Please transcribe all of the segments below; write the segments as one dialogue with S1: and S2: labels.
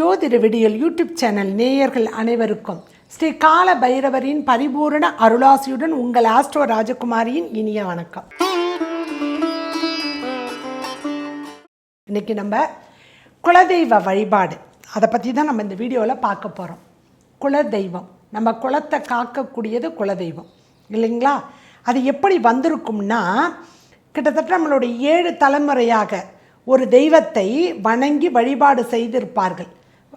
S1: ஜோதிட விடியல் YouTube channel நேயர்கள் அனைவருக்கும் ஸ்ரீ கால பைரவரின் பரிபூரண அருளாசியுடன் உங்கள் ஆஸ்ட்ரோ ராஜகுமாரியின் இனிய வணக்கம். இன்னைக்கு நம்ம குலதெய்வ வழிபாடு. அதை பற்றி தான் நம்ம இந்த வீடியோவில் பார்க்க போகிறோம் குலதெய்வம். நம்ம குலத்தை காக்கக்கூடியது குலதெய்வம். இல்லைங்களா? அது எப்படி வந்திருக்கும்னா கிட்டத்தட்ட நம்மளுடைய ஏழு தலைமுறையாக ஒரு தெய்வத்தை வணங்கி வழிபாடு செய்திருப்பார்கள்.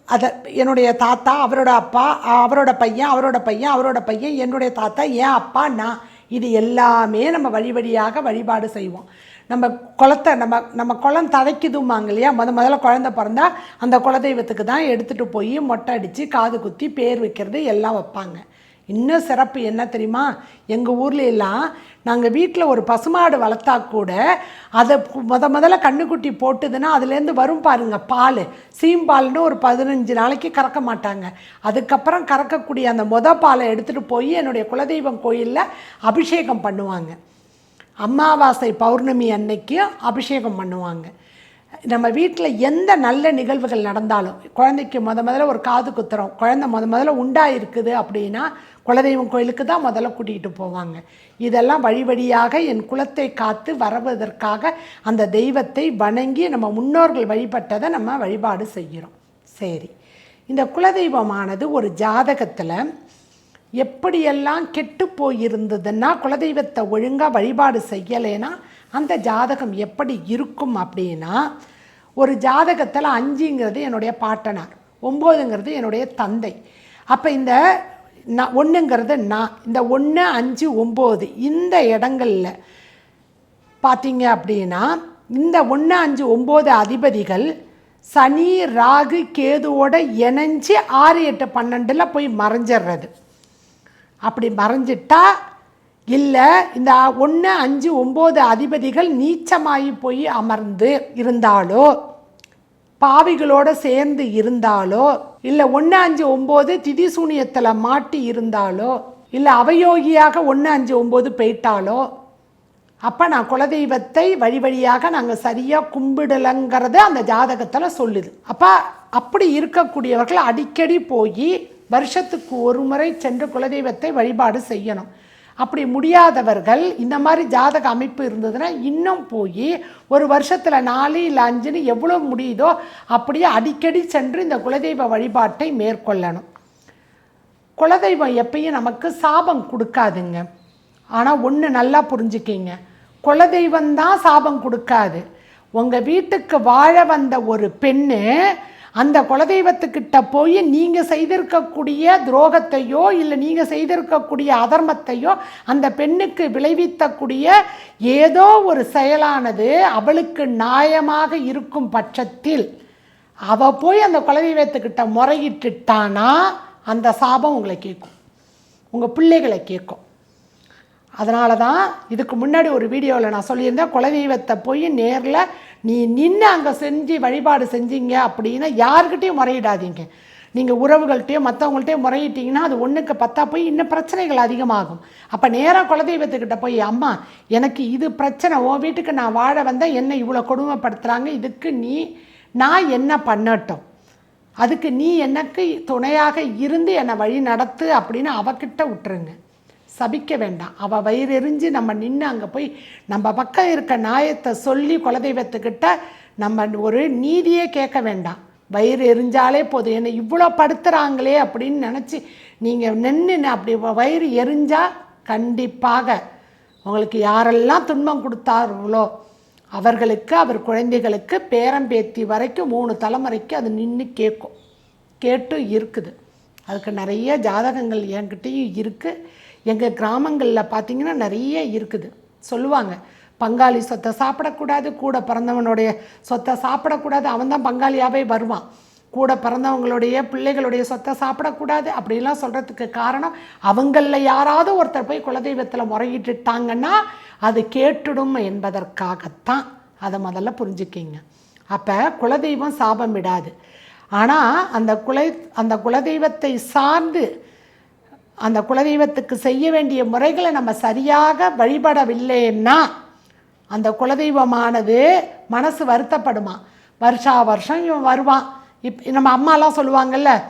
S1: அதை என்னுடைய தாத்தா அவரோட அப்பா அவரோட பையன் அவரோட பையன் அவரோட பையன் என்னுடைய தாத்தா என் அப்பா நான். இது எல்லாமே நம்ம வழி வழியாக வழிபாடு செய்வோம். நம்ம குளத்தை நம்ம நம்ம குளம் தழைக்குதுமாங்க இல்லையா? முத முதல்ல குழந்த பிறந்தா அந்த குலதெய்வத்துக்கு தான் எடுத்துகிட்டு போய் மொட்டை அடித்து காது குத்தி பேர் வைக்கிறது எல்லாம் வைப்பாங்க. இன்னும் சிறப்பு என்ன தெரியுமா? எங்கள் ஊர்ல எல்லாம் நாங்கள் வீட்டில் ஒரு பசுமாடு வளர்த்தா கூட அதை முத முதல்ல கண்ணுக்குட்டி போட்டுதுன்னா அதுலேருந்து வரும் பாருங்க பால். சீம்பால்னு ஒரு பதினஞ்சு நாளைக்கு கறக்க மாட்டாங்க. அதுக்கப்புறம் கறக்கக்கூடிய அந்த முத பாலை எடுத்துகிட்டு போய் என்னுடைய குலதெய்வம் கோயிலில் அபிஷேகம் பண்ணுவாங்க. அமாவாசை பௌர்ணமி அன்னைக்கு அபிஷேகம் பண்ணுவாங்க. நம்ம வீட்டில் எந்த நல்ல நிகழ்வுகள் நடந்தாலும் குழந்தைக்கு முத முதல்ல ஒரு காது குத்துறோம் குழந்தை முத முதல்ல உண்டாயிருக்குது அப்படின்னா குலதெய்வம் கோயிலுக்கு தான் முதல்ல கூட்டிகிட்டு போவாங்க. இதெல்லாம் வழி வழியாக என் குலத்தை காத்து வரவதற்காக அந்த தெய்வத்தை வணங்கி நம்ம முன்னோர்கள் வழிபட்டதை நம்ம வழிபாடு செய்கிறோம். சரி. இந்த குலதெய்வமானது ஒரு ஜாதகத்தில் எப்படியெல்லாம் கெட்டு போயிருந்ததுன்னா குலதெய்வத்தை ஒழுங்காக வழிபாடு செய்யலைன்னா அந்த ஜாதகம் எப்படி இருக்கும் அப்படின்னா ஒரு ஜாதகத்தில் அஞ்சுங்கிறது என்னுடைய பாட்டனார் ஒம்போதுங்கிறது என்னுடைய தந்தை. அப்போ இந்த நான் ஒன்றுங்கிறது நான் இந்த ஒன்று அஞ்சு ஒம்பது இந்த இடங்களில் பார்த்தீங்க அப்படின்னா இந்த ஒன்று அஞ்சு ஒம்பது அதிபதிகள் சனி ராகு கேதுவோட இணைஞ்சு ஆறு எட்டு பன்னெண்டில் போய் மறைஞ்சிடுறது அப்படி மறைஞ்சிட்டா இல்லை இந்த ஒன்று அஞ்சு ஒம்பது அதிபதிகள் நீச்சமாகி போய் அமர்ந்து இருந்தாலோ பாவிகளோட சேர்ந்து இருந்தாலோ இல்லை ஒன்று அஞ்சு ஒம்பது திதிசூனியத்தில் மாட்டி இருந்தாலோ இல்லை அவயோகியாக ஒன்று அஞ்சு ஒம்பது போயிட்டாலோ அப்போ நான் குலதெய்வத்தை வழி வழியாக நாங்கள் சரியாக கும்பிடலைங்கிறத அந்த ஜாதகத்தில் சொல்லுது. அப்போ அப்படி இருக்கக்கூடியவர்கள் அடிக்கடி போய் வருஷத்துக்கு ஒரு முறை சென்று குலதெய்வத்தை வழிபாடு செய்யணும். அப்படி முடியாதவர்கள் இந்த மாதிரி ஜாதக அமைப்பு இருந்ததுன்னா இன்னும் போய் ஒரு வருஷத்தில் நாலு இல்லை அஞ்சுன்னு எவ்வளோ முடியுதோ அப்படியே அடிக்கடி சென்று இந்த குலதெய்வ வழிபாட்டை மேற்கொள்ளணும். குலதெய்வம் எப்பயும் நமக்கு சாபம் கொடுக்காதுங்க. ஆனால் ஒன்று நல்லா புரிஞ்சுக்கிங்க. குலதெய்வம் தான் சாபம் கொடுக்காது. உங்கள் வீட்டுக்கு வாழ வந்த ஒரு பெண்ணு அந்த குலதெய்வத்துக்கிட்ட போய் நீங்கள் செய்திருக்கக்கூடிய துரோகத்தையோ இல்லை நீங்கள் செய்திருக்கக்கூடிய அதர்மத்தையோ அந்த பெண்ணுக்கு விளைவித்தக்கூடிய ஏதோ ஒரு செயலானது அவளுக்கு நியாயமாக இருக்கும் பட்சத்தில் அவ போய் அந்த குலதெய்வத்துக்கிட்ட முறையிட்டுட்டானா அந்த சாபம் உங்களை கேட்கும். உங்கள் பிள்ளைகளை கேட்கும். அதனால தான் இதுக்கு முன்னாடி ஒரு வீடியோவில் நான் சொல்லியிருந்தேன் குலதெய்வத்தை போய் நேரில் நீ நின்று அங்கே செஞ்சு வழிபாடு செஞ்சீங்க அப்படின்னா யாருக்கிட்டையும் முறையிடாதீங்க. நீங்கள் உறவுகள்கிட்டயும் மற்றவங்கள்ட்டையும் முறையிட்டிங்கன்னா அது ஒன்றுக்கு பத்தா போய் இன்னும் பிரச்சனைகள் அதிகமாகும். அப்போ நேராக குலதெய்வத்துக்கிட்ட போய் அம்மா எனக்கு இது பிரச்சனை உன் வீட்டுக்கு நான் வாழ வந்தால் என்னை இவ்வளோ கொடுமைப்படுத்துகிறாங்க இதுக்கு நீ நான் என்ன பண்ணட்டும்? அதுக்கு நீ எனக்கு துணையாக இருந்து என்னை வழி நடத்து அப்படின்னு அவகிட்ட விட்டுருங்க சபிக்க வேண்டாம். அவள் வயிறெறிஞ்சு நம்ம நின்று அங்கே போய் நம்ம பக்கம் இருக்க நியாயத்தை சொல்லி குலதெய்வத்துக்கிட்ட நம்ம ஒரு நீதியே கேட்க வேண்டாம். வயிறு எரிஞ்சாலே போதும். என்னை இவ்வளோ படுத்துகிறாங்களே அப்படின்னு நினச்சி நீங்கள் நின்று அப்படி வயிறு எரிஞ்சால் கண்டிப்பாக உங்களுக்கு யாரெல்லாம் துன்பம் கொடுத்தார்களோ அவர்களுக்கு அவர் குழந்தைகளுக்கு பேரம்பேத்தி வரைக்கும் மூணு தலைமுறைக்கு அது நின்று கேட்கும். கேட்டு இருக்குது. அதுக்கு நிறைய ஜாதகங்கள் என்கிட்டையும் இருக்குது எங்கள் கிராமங்களில் பார்த்தீங்கன்னா நிறைய இருக்குது. சொல்லுவாங்க பங்காளி சொத்தை சாப்பிடக்கூடாது கூட பிறந்தவனுடைய சொத்தை சாப்பிடக்கூடாது அவன் தான் பங்காளியாகவே வருவான். கூட பிறந்தவங்களுடைய பிள்ளைகளுடைய சொத்தை சாப்பிடக்கூடாது அப்படிலாம் சொல்கிறதுக்கு காரணம் அவங்களில் யாராவது ஒருத்தர் போய் குலதெய்வத்தில் முறையிட்டுட்டாங்கன்னா அது கேட்டுடும் என்பதற்காகத்தான். அதை முதல்ல புரிஞ்சுக்கிங்க. அப்போ குலதெய்வம் சாபம் விடாது. ஆனால் அந்த குலை அந்த குலதெய்வத்தை சார்ந்து அந்த குலதெய்வத்துக்கு செய்ய வேண்டிய முறைகளை நம்ம சரியாக வழிபடவில்லைன்னா அந்த குலதெய்வமானது மனசு வருத்தப்படுமா? வருஷா வருஷம் இவன் வருவான். இப் நம்ம அம்மாலாம் சொல்லுவாங்கல்ல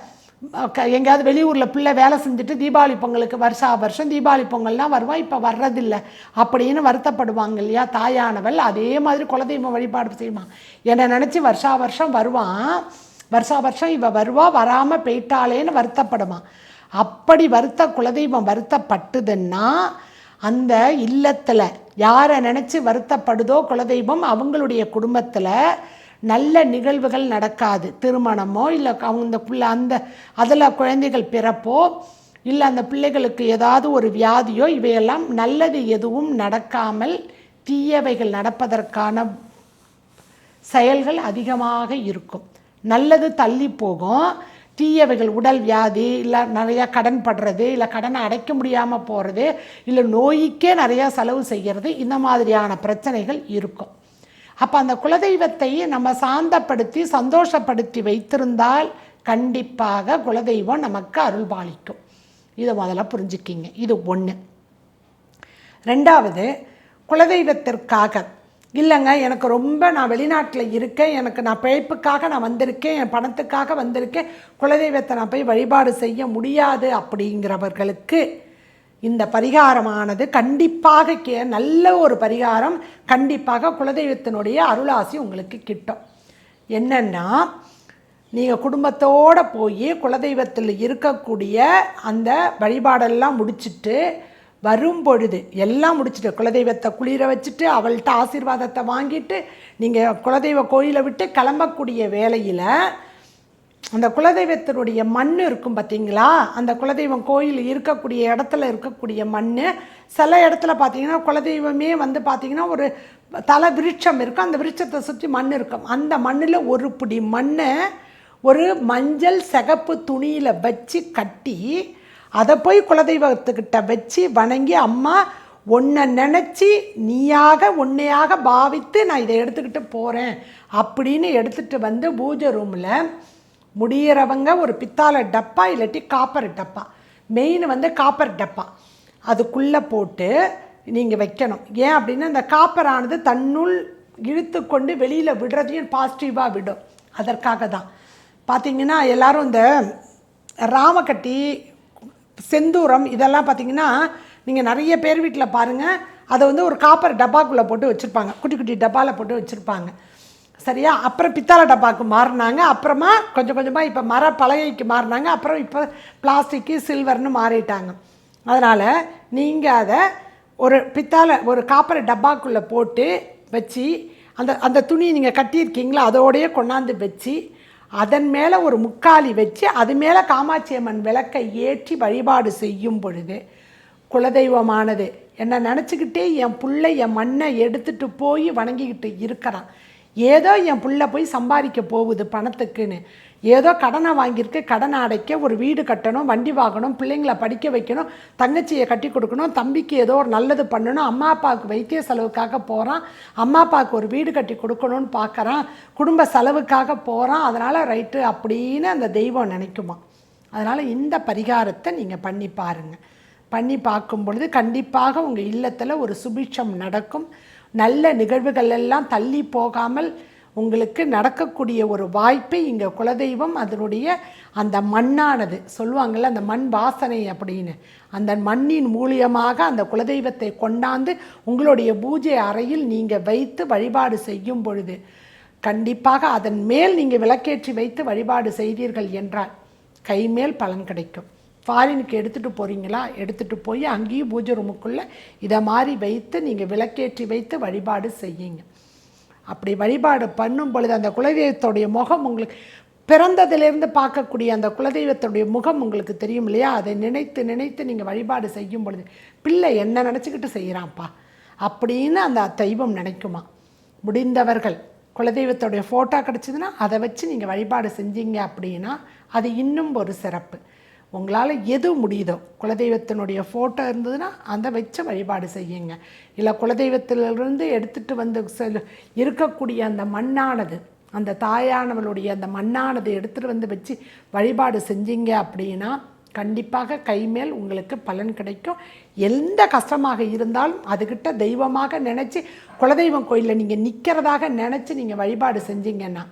S1: க- எங்கேயாவது வெளியூரில் பிள்ளை வேலை செஞ்சுட்டு தீபாவளி பொங்கலுக்கு வருஷா வருஷம் தீபாவளி பொங்கல்லாம் வருவான் இப்போ வர்றதில்ல. அப்படின்னு வருத்தப்படுவாங்க இல்லையா? தாயானவள் அதே மாதிரி குலதெய்வம் வழிபாடு செய்வான் என்னை நினச்சி வருஷா வருஷம் வருவான். வருஷா வருஷம் இவ வருவா வராமல் போயிட்டாளேன்னு வருத்தப்படுவான் அப்படி வருத்த குலதெய்வம் வருத்தப்பட்டுதுன்னா அந்த இல்லத்தில் யாரை நினச்சி வருத்தப்படுதோ குலதெய்வம் அவங்களுடைய குடும்பத்தில் நல்ல நிகழ்வுகள் நடக்காது. திருமணமோ இல்லை அவங்க இந்த பிள்ளை அந்த அதில் குழந்தைகள் பிறப்போ இல்லை அந்த பிள்ளைகளுக்கு ஏதாவது ஒரு வியாதியோ இவையெல்லாம் நல்லது எதுவும் நடக்காமல் தீயவைகள் நடப்பதற்கான செயல்கள் அதிகமாக இருக்கும். நல்லது தள்ளி போகும். தீயவைகள் உடல் வியாதி இல்லை நிறையா கடன் படுறது இல்லை கடனை அடைக்க முடியாமல் போகிறது இல்லை நோய்க்கே நிறையா செலவு செய்கிறது இந்த மாதிரியான பிரச்சனைகள் இருக்கும். அப்போ அந்த குலதெய்வத்தை நம்ம சாந்தப்படுத்தி சந்தோஷப்படுத்தி வைத்திருந்தால் கண்டிப்பாக குலதெய்வம் நமக்கு அருள்பாலிக்கும் இதை முதல்ல புரிஞ்சுக்கிங்க. இது ஒன்று ரெண்டாவது குலதெய்வத்திற்காக இல்லைங்க எனக்கு ரொம்ப நான் வெளிநாட்டில் இருக்கேன். எனக்கு நான் பிழைப்புக்காக நான் வந்திருக்கேன். என் பணத்துக்காக வந்திருக்கேன். குலதெய்வத்தை நான் போய் வழிபாடு செய்ய முடியாது அப்படிங்கிறவர்களுக்கு இந்த பரிகாரமானது கண்டிப்பாக கே நல்ல ஒரு பரிகாரம் கண்டிப்பாக குலதெய்வத்தினுடைய அருளாசி உங்களுக்கு கிட்டும். என்னென்னா நீங்கள் குடும்பத்தோடு போய் குலதெய்வத்தில் இருக்கக்கூடிய அந்த வழிபாடெல்லாம் முடிச்சிட்டு வரும் பொழுது எல்லாம் முடிச்சுட்டு குலதெய்வத்தை குளிர வச்சுட்டு அவள்கிட்ட ஆசீர்வாதத்தை வாங்கிட்டு நீங்கள் குலதெய்வ கோயிலை விட்டு கிளம்பக்கூடிய வேலையில் அந்த குலதெய்வத்தினுடைய மண் இருக்கும் பார்த்தீங்களா அந்த குலதெய்வம் கோயில் இருக்கக்கூடிய இடத்துல இருக்கக்கூடிய மண் சில இடத்துல பார்த்தீங்கன்னா குலதெய்வமே வந்து பார்த்தீங்கன்னா ஒரு தலை விருட்சம் இருக்கும். அந்த விருட்சத்தை சுற்றி மண் இருக்கும். அந்த மண்ணில் ஒரு பிடி மண்ணை ஒரு மஞ்சள் சிகப்பு துணியில் வச்சு கட்டி அதை போய் குலதெய்வத்துக்கிட்ட வச்சு வணங்கி அம்மா உன்னை நினச்சி நீயாக உன்னையாக பாவித்து நான் இதை எடுத்துக்கிட்டு போகிறேன் அப்படின்னு எடுத்துகிட்டு வந்து பூஜை ரூமில் முடியிறவங்க ஒரு பித்தாளை டப்பா இல்லாட்டி காப்பர் டப்பா. மெயின் வந்து காப்பர் டப்பா. அதுக்குள்ளே போட்டு நீங்கள் வைக்கணும். ஏன் அப்படின்னா அந்த காப்பரானது தன்னுள் இழுத்து கொண்டு வெளியில் விடுறதையும் பாசிட்டிவாக விடும். அதற்காக தான். பார்த்தீங்கன்னா எல்லோரும் இந்த ராமக்கட்டி செந்தூரம் இதெல்லாம் பார்த்தீங்கன்னா நீங்கள் நிறைய பேர் வீட்டில் பாருங்கள் அதை வந்து ஒரு காப்பர் டப்பாக்குள்ளே போட்டு வச்சுருப்பாங்க. குட்டி குட்டி டப்பாவில் போட்டு வச்சுருப்பாங்க. சரியா? அப்புறம் பித்தளை டப்பாவுக்கு மாறினாங்க. அப்புறமா கொஞ்சம் கொஞ்சமாக இப்போ மர பலகைக்கு மாறினாங்க. அப்புறம் இப்போ பிளாஸ்டிக்கு சில்வர்னு மாறிட்டாங்க. அதனால் நீங்கள் அதை ஒரு பித்தாளை ஒரு காப்பர் டப்பாக்குள்ளே போட்டு வச்சு அந்த அந்த துணியை நீங்கள் கட்டியிருக்கீங்களா? அதோடையே கொண்டாந்து வச்சு அதன் மேலே ஒரு முக்காலி வச்சு அது மேலே காமாட்சி அம்மன் விளக்கை ஏற்றி வழிபாடு செய்யும் பொழுது குலதெய்வமானது என்னை நினச்சிக்கிட்டே என் பிள்ளை என் மண்ணை எடுத்துட்டு போய் வணங்கிக்கிட்டு இருக்கிறான். ஏதோ என் பிள்ளை போய் சம்பாதிக்க போகுது பணத்துக்குன்னு. ஏதோ கடனை வாங்கியிருக்கு கடனை அடைக்க ஒரு வீடு கட்டணும் வண்டி வாங்கணும் பிள்ளைங்களை படிக்க வைக்கணும் தங்கச்சியை கட்டி கொடுக்கணும் தம்பிக்கு ஏதோ ஒரு நல்லது பண்ணணும் அம்மா அப்பாவுக்கு வைத்திய செலவுக்காக போகிறான் அம்மா அப்பாவுக்கு ஒரு வீடு கட்டி கொடுக்கணும்னு பார்க்குறான் குடும்ப செலவுக்காக போகிறான் அதனால் ரைட்டு அப்படின்னு அந்த தெய்வம் நினைக்குமா? அதனால் இந்த பரிகாரத்தை நீங்கள் பண்ணி பாருங்கள் பண்ணி பார்க்கும் பொழுது கண்டிப்பாக உங்கள் இல்லத்தில் ஒரு சுபிட்சம் நடக்கும். நல்ல நிகழ்வுகள் எல்லாம் தள்ளி போகாமல் உங்களுக்கு நடக்கக்கூடிய ஒரு வாய்ப்பை இங்கே குலதெய்வம் அதனுடைய அந்த மண்ணானது சொல்லுவாங்கள்ல அந்த மண் வாசனை அப்படின்னு. அந்த மண்ணின் மூலியமாக அந்த குலதெய்வத்தை கொண்டாந்து உங்களுடைய பூஜை அறையில் நீங்கள் வைத்து வழிபாடு செய்யும் பொழுது கண்டிப்பாக அதன் மேல் நீங்கள் விளக்கேற்றி வைத்து வழிபாடு செய்தீர்கள் என்றால் கைமேல் பலன் கிடைக்கும். ஃபாரினுக்கு எடுத்துகிட்டு போகிறீங்களா எடுத்துகிட்டு போய் அங்கேயும் பூஜை ரூமுக்குள்ளே இதை மாதிரி வைத்து நீங்கள் விளக்கேற்றி வைத்து வழிபாடு செய்யுங்க. அப்படி வழிபாடு பண்ணும் பொழுது அந்த குலதெய்வத்துடைய முகம் உங்களுக்கு பிறந்ததிலிருந்து பார்க்கக்கூடிய அந்த குலதெய்வத்துடைய முகம் உங்களுக்கு தெரியும் இல்லையா? அதை நினைத்து நினைத்து நீங்கள் வழிபாடு செய்யும் பொழுது பிள்ளை என்ன நினச்சிக்கிட்டு செய்கிறான்ப்பா அப்படின்னு அந்த தெய்வம் நினைக்குமா? முடிந்தவர்கள் குலதெய்வத்துடைய ஃபோட்டோ கிடச்சிதுன்னா அதை வச்சு நீங்கள் வழிபாடு செஞ்சீங்க அப்படின்னா அது இன்னும் ஒரு சிறப்பு. உங்களால் எது முடியுதோ குலதெய்வத்தினுடைய ஃபோட்டோ இருந்ததுன்னா அதை வச்சு வழிபாடு செய்யுங்க. இல்லை குலதெய்வத்திலிருந்து எடுத்துகிட்டு வந்து செல் இருக்கக்கூடிய அந்த மண்ணானது அந்த தாயானவளுடைய அந்த மண்ணானது எடுத்துகிட்டு வந்து வச்சு வழிபாடு செஞ்சீங்க அப்படின்னா கண்டிப்பாக கைமேல் உங்களுக்கு பலன் கிடைக்கும். எந்த கஷ்டமாக இருந்தாலும் அதுக்கிட்ட தெய்வமாக நினச்சி குலதெய்வம் கோயிலில் நீங்கள் நிற்கிறதாக நினச்சி நீங்கள் வழிபாடு செஞ்சீங்கன்னா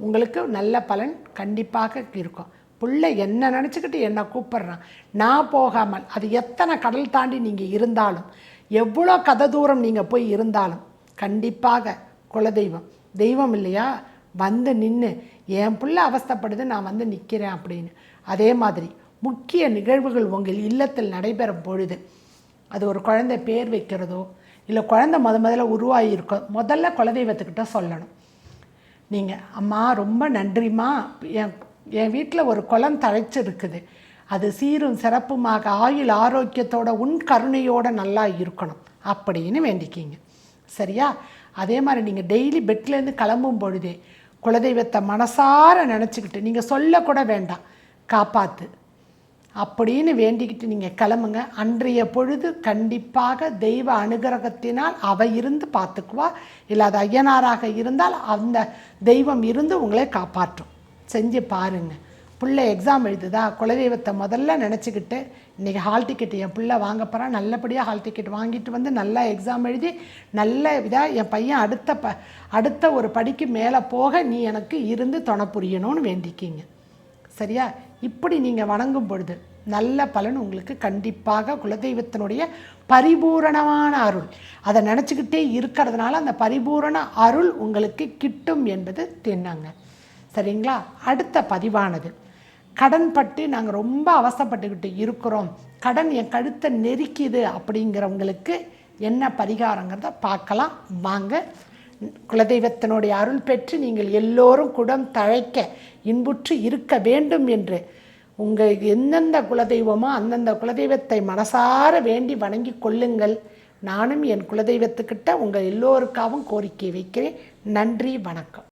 S1: உங்களுக்கு நல்ல பலன் கண்டிப்பாக இருக்கும். பிள்ளை என்ன நினச்சிக்கிட்டு என்னை கூப்பிட்றான்? நான் போகாமல் அது எத்தனை கடல் தாண்டி நீங்கள் இருந்தாலும் எவ்வளோ கதை தூரம் நீங்கள் போய் இருந்தாலும் கண்டிப்பாக குலதெய்வம். தெய்வம் இல்லையா? வந்து நின்று என் பிள்ளை அவஸ்தைப்படுது நான் வந்து நிற்கிறேன் அப்படின்னு. அதே மாதிரி முக்கிய நிகழ்வுகள் உங்கள் இல்லத்தில் நடைபெறும் பொழுது அது ஒரு குழந்தை பேர் வைக்கிறதோ இல்லை குழந்தை முத முதல்ல உருவாகியிருக்கோ முதல்ல குலதெய்வத்துக்கிட்ட சொல்லணும். நீங்கள் அம்மா ரொம்ப நன்றிம்மா. என் என் வீட்டில் ஒரு குளம் தழைச்சிருக்குது. அது சீரும் சிறப்புமாக ஆயுள் ஆரோக்கியத்தோட உன் கருணையோட நல்லா இருக்கணும். அப்படின்னு வேண்டிக்கிங்க. சரியா? அதே மாதிரி நீங்கள் டெய்லி பெட்லேருந்து கிளம்பும் பொழுதே குலதெய்வத்தை மனசார நினச்சிக்கிட்டு நீங்கள் சொல்லக்கூட வேண்டாம். காப்பாற்று அப்படின்னு வேண்டிக்கிட்டு நீங்கள் கிளம்புங்க. அன்றைய பொழுது கண்டிப்பாக தெய்வ அனுகிரகத்தினால் அவ இருந்து பார்த்துக்குவா. இல்லை அது ஐயனாராக இருந்தால் அந்த தெய்வம் இருந்து உங்களை காப்பாற்றும். செஞ்சு பாருங்க. பிள்ளை எக்ஸாம் எழுதுதா? குலதெய்வத்தை முதல்ல நினச்சிக்கிட்டு இன்றைக்கி ஹால் டிக்கெட் என் பிள்ளை வாங்க போகிறான் நல்லபடியாக ஹால் டிக்கெட் வாங்கிட்டு வந்து நல்லா எக்ஸாம் எழுதி நல்ல இதாக என் பையன் அடுத்த ப அடுத்த ஒரு படிக்கு மேலே போக நீ எனக்கு இருந்து துணை புரியணும்னு வேண்டிக்கிங்க. சரியா? இப்படி நீங்கள் வணங்கும் பொழுது நல்ல பலன் உங்களுக்கு கண்டிப்பாக குலதெய்வத்தினுடைய பரிபூரணமான அருள். அதை நினச்சிக்கிட்டே இருக்கிறதுனால அந்த பரிபூரண அருள் உங்களுக்கு கிட்டும் என்பது தின்னங்க. சரிங்களா? அடுத்த பதிவானது. கடன் பட்டு நாங்கள் ரொம்ப அவசப்பட்டுக்கிட்டு இருக்கிறோம். கடன் என் கழுத்தை நெரிக்குது அப்படிங்கிறவங்களுக்கு என்ன பரிகாரங்கிறத பார்க்கலாம். வாங்க. குலதெய்வத்தினுடைய அருள் பெற்று நீங்கள் எல்லோரும் குடம் தழைக்க இன்புற்று இருக்க வேண்டும் என்று உங்கள் எந்தெந்த குலதெய்வமோ அந்தந்த குலதெய்வத்தை மனசார வேண்டி வணங்கி கொள்ளுங்கள். நானும் என் குலதெய்வத்துக்கிட்ட உங்கள் எல்லோருக்காகவும் கோரிக்கை வைக்கிறேன். நன்றி வணக்கம்.